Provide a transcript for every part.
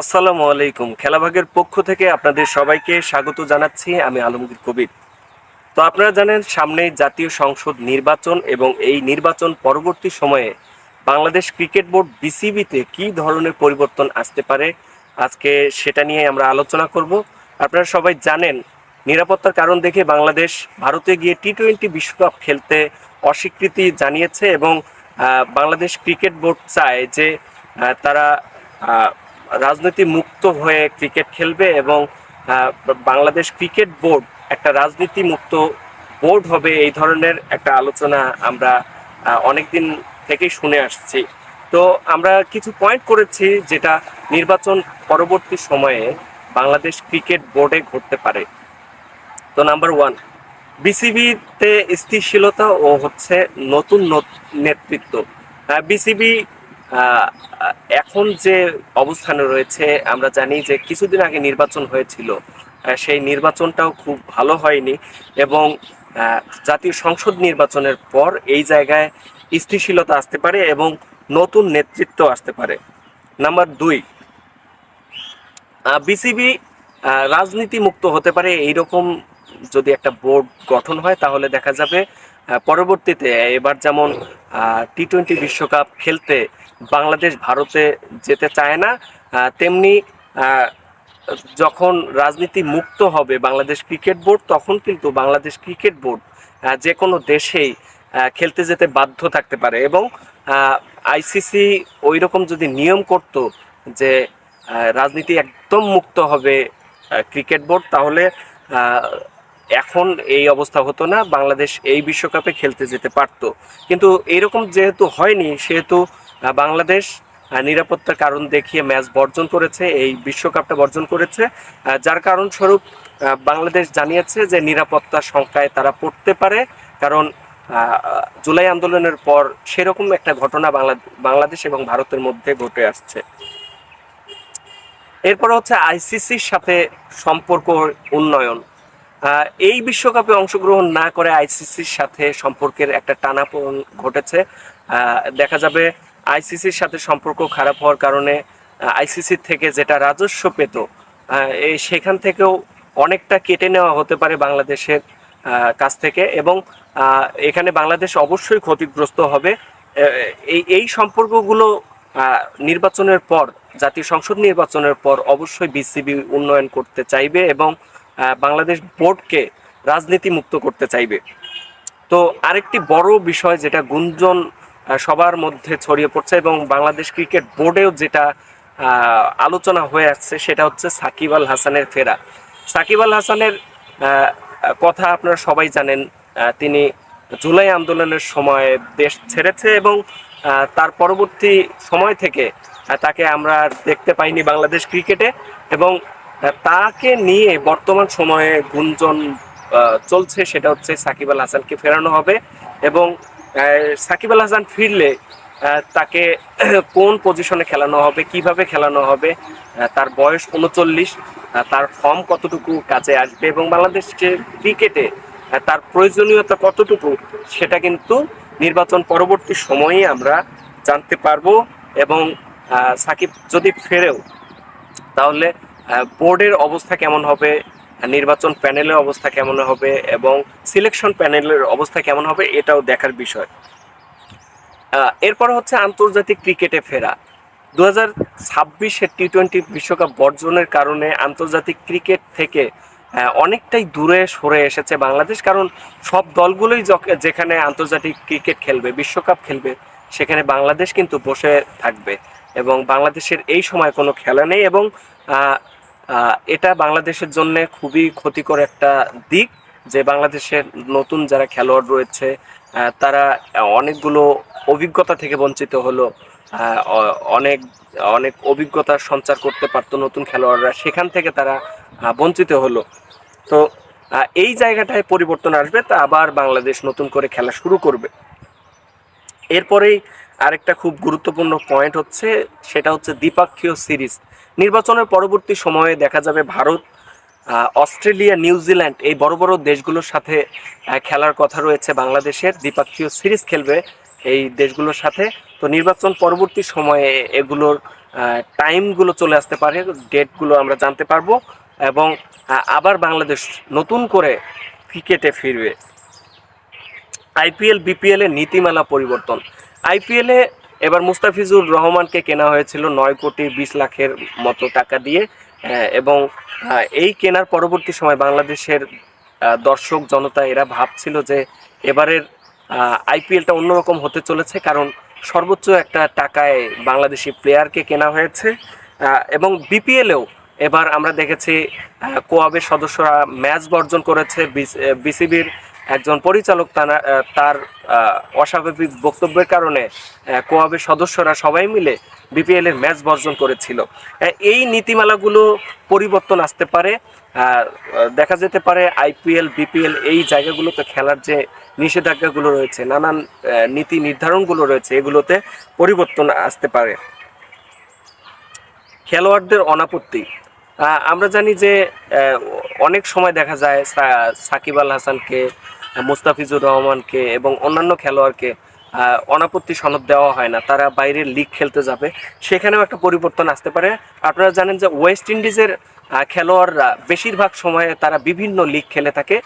আসসালামু আলাইকুম। খেলাভাগের পক্ষ থেকে আপনাদের সবাইকে স্বাগত জানাচ্ছি আমি আলমগীর কবির। তো আপনারা জানেন, সামনেই জাতীয় সংসদ নির্বাচন এবং এই নির্বাচন পরবর্তী সময়ে বাংলাদেশ ক্রিকেট বোর্ড বিসিবিতে কী ধরনের পরিবর্তন আসতে পারে, আজকে সেটা নিয়ে আমরা আলোচনা করব। আপনারা সবাই জানেন, নিরাপত্তার কারণ দেখে বাংলাদেশ ভারতে গিয়ে টি টোয়েন্টি বিশ্বকাপ খেলতে অস্বীকৃতি জানিয়েছে এবং বাংলাদেশ ক্রিকেট বোর্ড চায় যে তারা রাজনীতি মুক্ত হয়ে ক্রিকেট খেলবে এবং বাংলাদেশ ক্রিকেট বোর্ড একটা রাজনীতি মুক্ত বোর্ড হবে এই ধরনের একটা আলোচনা আমরা অনেক দিন থেকেই শুনে আসছি। তো আমরা কিছু পয়েন্ট করেছি যেটা নির্বাচন পরবর্তী সময়ে বাংলাদেশ ক্রিকেট বোর্ডে ঘটতে পারে। তো নাম্বার ওয়ান বিসিবিতে স্থিতিশীলতা ও হচ্ছে নতুন নত- নেতৃত্ব। বিসিবি এখন যে অবস্থানে রয়েছে, আমরা জানি যে কিছুদিন আগে নির্বাচন হয়েছিল। সেই নির্বাচনটাও খুব ভালো হয়নি এবং জাতীয় সংসদ নির্বাচনের পর এই জায়গায় স্থিতিশীলতা আসতে পারে এবং নতুন নেতৃত্ব আসতে পারে। নাম্বার দুই বিসিবি রাজনীতি মুক্ত হতে পারে এইরকম যদি একটা বোর্ড গঠন হয়, তাহলে দেখা যাবে পরবর্তীতে এবার যেমন টি টোয়েন্টি বিশ্বকাপ খেলতে বাংলাদেশ ভারতে যেতে চায় না তেমনি যখন রাজনীতি মুক্ত হবে বাংলাদেশ ক্রিকেট বোর্ড, তখন কিন্তু বাংলাদেশ ক্রিকেট বোর্ড যে কোনো দেশেই খেলতে যেতে বাধ্য থাকতে পারে এবং আইসিসি ওই রকম যদি নিয়ম করত যে রাজনীতি একদম মুক্ত হবে ক্রিকেট বোর্ড, তাহলে এখন এই অবস্থা হতো না, বাংলাদেশ এই বিশ্বকাপে খেলতে যেতে পারত। কিন্তু এইরকম যেহেতু হয়নি, সেহেতু বাংলাদেশ নিরাপত্তার কারণ দেখিয়ে ম্যাচ বর্জন করেছে, এই বিশ্বকাপটা বর্জন করেছে। যার কারণস্বরূপ বাংলাদেশ জানিয়েছে যে নিরাপত্তার সংখ্যায় তারা পড়তে পারে, কারণ জুলাই আন্দোলনের পর সেরকম একটা ঘটনা বাংলা বাংলাদেশ এবং ভারতের মধ্যে ঘটে আসছে। এরপর হচ্ছে আইসিসির সাথে সম্পর্ক উন্নয়ন। এই বিশ্বকাপে অংশগ্রহণ না করে আইসিসির সাথে সম্পর্কের একটা টানাপোড়েন ঘটেছে। দেখা যাবে আইসিসির সাথে সম্পর্ক খারাপ হওয়ার কারণে আইসিসির থেকে যেটা রাজস্ব পেত সেখান থেকেও অনেকটা কেটে নেওয়া হতে পারে বাংলাদেশের কাছ থেকে এবং এখানে বাংলাদেশ অবশ্যই ক্ষতিগ্রস্ত হবে। এই এই সম্পর্কগুলো নির্বাচনের পর, জাতীয় সংসদ নির্বাচনের পর অবশ্যই বিসিবি উন্নয়ন করতে চাইবে এবং বাংলাদেশ বোর্ডকে রাজনীতি মুক্ত করতে চাইবে। তো আরেকটি বড় বিষয় যেটা গুঞ্জন সবার মধ্যে ছড়িয়ে পড়ছে এবং বাংলাদেশ ক্রিকেট বোর্ডেও যেটা আলোচনা হয়ে আসছে সেটা হচ্ছে সাকিব আল হাসানের ফেরা। সাকিব আল হাসানের কথা আপনারা সবাই জানেন তিনি জুলাই আন্দোলনের সময় দেশ ছেড়েছে এবং তার পরবর্তী সময় থেকে তাকে আমরা দেখতে পাইনি বাংলাদেশ ক্রিকেটে এবং তাকে নিয়ে বর্তমান সময়ে গুঞ্জন চলছে, সেটা হচ্ছে সাকিব আল হাসানকে ফেরানো হবে এবং সাকিব আল হাসান ফিরলে তাকে কোন পজিশনে খেলানো হবে, কীভাবে খেলানো হবে তার বয়স উনচল্লিশ তার ফর্ম কতটুকু কাজে আসবে এবং বাংলাদেশের ক্রিকেটে তার প্রয়োজনীয়তা কতটুকু, সেটা কিন্তু নির্বাচন পরবর্তী সময়ে আমরা জানতে পারব এবং সাকিব যদি ফেরেও, তাহলে বোর্ডের অবস্থা কেমন হবে? নির্বাচন প্যানেলের অবস্থা কেমন হবে? এবং সিলেকশন প্যানেলের অবস্থা কেমন হবে? এটাও দেখার বিষয়। এরপর হচ্ছে আন্তর্জাতিক ক্রিকেটে ফেরা। দু হাজার ছাব্বিশের টি টোয়েন্টি বিশ্বকাপ বর্জনের কারণে আন্তর্জাতিক ক্রিকেট থেকে অনেকটাই দূরে সরে এসেছে বাংলাদেশ। কারণ সব দলগুলোই যখ- যেখানে আন্তর্জাতিক ক্রিকেট খেলবে, বিশ্বকাপ খেলবে, সেখানে বাংলাদেশ কিন্তু বসে থাকবে। এবং বাংলাদেশের এই সময় কোনো খেলা নেই এবং এটা বাংলাদেশের জন্য খুবই ক্ষতিকর একটা দিক যে বাংলাদেশের নতুন যারা খেলোয়াড় রয়েছে তারা অনেকগুলো অভিজ্ঞতা থেকে বঞ্চিত হলো। অনেক অনেক অভিজ্ঞতার সঞ্চার করতে পারতো নতুন খেলোয়াড়রা। সেখান থেকে তারা বঞ্চিত হলো। তো এই জায়গাটায় পরিবর্তন আসবে, তা আবার বাংলাদেশ নতুন করে খেলা শুরু করবে। এরপরেই আরেকটা খুব গুরুত্বপূর্ণ পয়েন্ট হচ্ছে, সেটা হচ্ছে দ্বিপাক্ষীয় সিরিজ। নির্বাচনের পরবর্তী সময়ে দেখা যাবে ভারত অস্ট্রেলিয়া নিউজিল্যান্ড এই বড় বড় দেশগুলোর সাথে খেলার কথা রয়েছে বাংলাদেশের। দ্বিপাক্ষীয় সিরিজ খেলবে এই দেশগুলোর সাথে। তো নির্বাচন পরবর্তী সময়ে এগুলোর টাইমগুলো চলে আসতে পারে ডেটগুলো আমরা জানতে পারব এবং আবার বাংলাদেশ নতুন করে ক্রিকেটে ফিরবে। আইপিএল, বিপিএল এর নীতিমালা পরিবর্তন। আইপিএল এবার মুস্তাফিজুর রহমানকে কেনা হয়েছিল নয় কোটি বিশ লাখের মতো টাকা দিয়ে এবং এই কেনার পরবর্তী সময় বাংলাদেশের দর্শক, জনতা এরা ভাবছিল যে এবারের আইপিএলটা অন্যরকম হতে চলেছে কারণ সর্বোচ্চ একটা টাকায় বাংলাদেশি প্লেয়ারকে কেনা হয়েছে এবং বিপিএলেও এবার আমরা দেখেছি কোয়াবের সদস্যরা ম্যাচ বর্জন করেছে বিসিবির একজন পরিচালক তারা অস্বাভাবিক বক্তব্যের কারণে কোয়াবের সদস্যরা সবাই মিলে বিপিএল এর ম্যাচ বর্জন করেছিল। এই নীতিমালাগুলো পরিবর্তন আসতে পারে দেখা যেতে পারে আইপিএল, বিপিএল এই জায়গাগুলোতে খেলার যে নিষেধাজ্ঞাগুলো রয়েছে, নানান নীতি নির্ধারণগুলো রয়েছে, এগুলোতে পরিবর্তন আসতে পারে। খেলোয়াড়দের অনাপত্তি আমরা জানি যে অনেক সময় দেখা যায় সাকিব আল হাসানকে মুস্তাফিজুর রহমানকে এবং অন্যান্য খেলোয়াড়কে অনাপত্তি সনদ দেওয়া হয় না, তারা বাইরের লিগ খেলতে যাবে। সেখানেও একটা পরিবর্তন আসতে পারে। আপনারা জানেন যে ওয়েস্ট ইন্ডিজের খেলোয়াড়রা বেশিরভাগ সময়ে তারা বিভিন্ন লিগ খেলে থাকে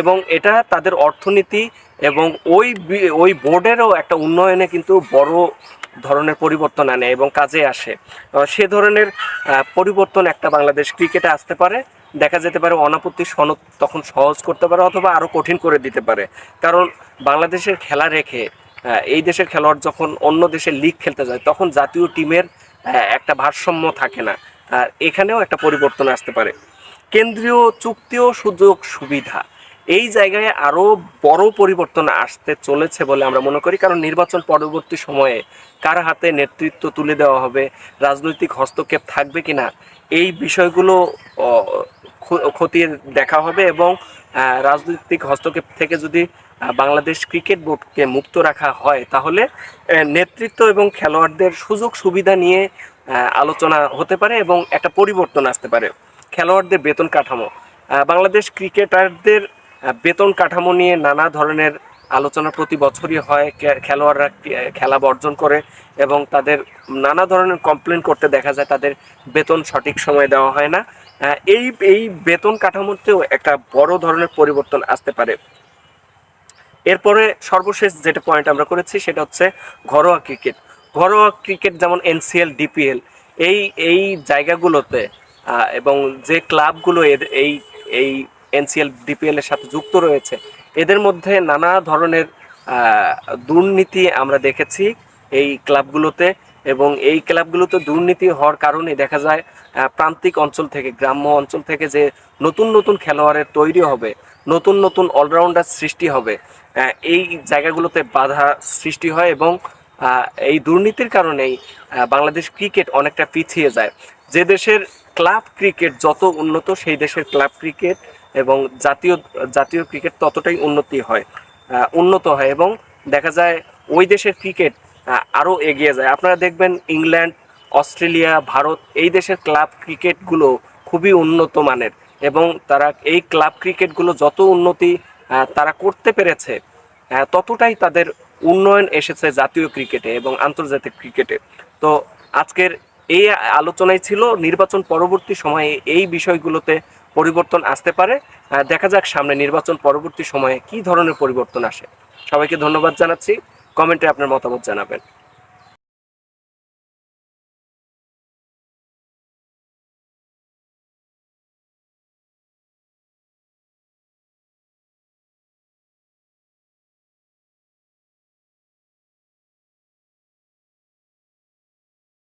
এবং এটা তাদের অর্থনীতি এবং ওই ওই বোর্ডেরও একটা উন্নয়নে কিন্তু বড় ধরনের পরিবর্তন আনে এবং কাজে আসে। সে ধরনের পরিবর্তন একটা বাংলাদেশ ক্রিকেটে আসতে পারে। দেখা যেতে পারে অনাপত্তি সনদ তখন সহজ করতে পারে অথবা আরও কঠিন করে দিতে পারে। কারণ বাংলাদেশের খেলা রেখে এই দেশের খেলোয়াড় যখন অন্য দেশের লিগ খেলতে যায়, তখন জাতীয় টিমের একটা ভারসাম্য থাকে না। আর এখানেও একটা পরিবর্তন আসতে পারে। কেন্দ্রীয় চুক্তিও সুযোগ সুবিধা। এই জায়গায় আরও বড় পরিবর্তন আসতে চলেছে বলে আমরা মনে করি। কারণ নির্বাচন পরবর্তী সময়ে কার হাতে নেতৃত্ব তুলে দেওয়া হবে, রাজনৈতিক হস্তক্ষেপ থাকবে কি না এই বিষয়গুলো খতিয়ে দেখা হবে এবং রাজনৈতিক হস্তক্ষেপ থেকে যদি বাংলাদেশ ক্রিকেট বোর্ডকে মুক্ত রাখা হয় তাহলে নেতৃত্ব এবং খেলোয়াড়দের সুযোগ সুবিধা নিয়ে আলোচনা হতে পারে এবং একটা পরিবর্তন আসতে পারে। খেলোয়াড়দের বেতন কাঠামো বাংলাদেশ ক্রিকেটারদের বেতন কাঠামো নিয়ে নানা ধরনের আলোচনা প্রতি বছরই হয় খেলোয়াড়রা খেলা বর্জন করে এবং তাদের নানা ধরনের কমপ্লেন করতে দেখা যায়, তাদের বেতন সঠিক সময়ে দেওয়া হয় না। এই এই বেতন কাঠামোতেও একটা বড় ধরনের পরিবর্তন আসতে পারে। এরপরে সর্বশেষ যেটা পয়েন্ট আমরা করেছি, সেটা হচ্ছে ঘরোয়া ক্রিকেট ঘরোয়া ক্রিকেট যেমন এনসিএল ডিপিএল এই এই জায়গাগুলোতে এবং যে ক্লাবগুলো এই এই এনসিএল, ডিপিএল এর সাথে যুক্ত রয়েছে। এদের মধ্যে নানা ধরনের দুর্নীতি আমরা দেখেছি এই ক্লাবগুলোতে এবং এই ক্লাবগুলোতে দুর্নীতি হওয়ার কারণে দেখা যায় প্রান্তিক অঞ্চল থেকে, গ্রাম্য অঞ্চল থেকে যে নতুন নতুন খেলোয়াড়ের তৈরি হবে, নতুন নতুন অলরাউন্ডার সৃষ্টি হবে এই জায়গাগুলোতে বাধা সৃষ্টি হয় এবং এই দুর্নীতির কারণেই বাংলাদেশ ক্রিকেট অনেকটা পিছিয়ে যায়। যে দেশের ক্লাব ক্রিকেট যত উন্নত, সেই দেশের ক্লাব ক্রিকেট এবং জাতীয় জাতীয় ক্রিকেট ততটাই উন্নতি হয় উন্নত হয় এবং দেখা যায় ওই দেশের ক্রিকেট আরও এগিয়ে যায়। আপনারা দেখবেন ইংল্যান্ড, অস্ট্রেলিয়া, ভারত এই দেশের ক্লাব ক্রিকেটগুলো খুবই উন্নত মানের এবং তারা এই ক্লাব ক্রিকেটগুলো যত উন্নতি তারা করতে পেরেছে ততটাই তাদের উন্নয়ন এসেছে জাতীয় ক্রিকেটে এবং আন্তর্জাতিক ক্রিকেটে তো আজকের এই আলোচনায় ছিল, নির্বাচন পরবর্তী সময়ে এই বিষয়গুলোতে পরিবর্তন আসতে পারে। দেখা যাক সামনে নির্বাচন পরবর্তী সময়ে কি ধরনের পরিবর্তন আসে। সবাইকে ধন্যবাদ জানাচ্ছি। কমেন্টে আপনার মতামত জানাবেন।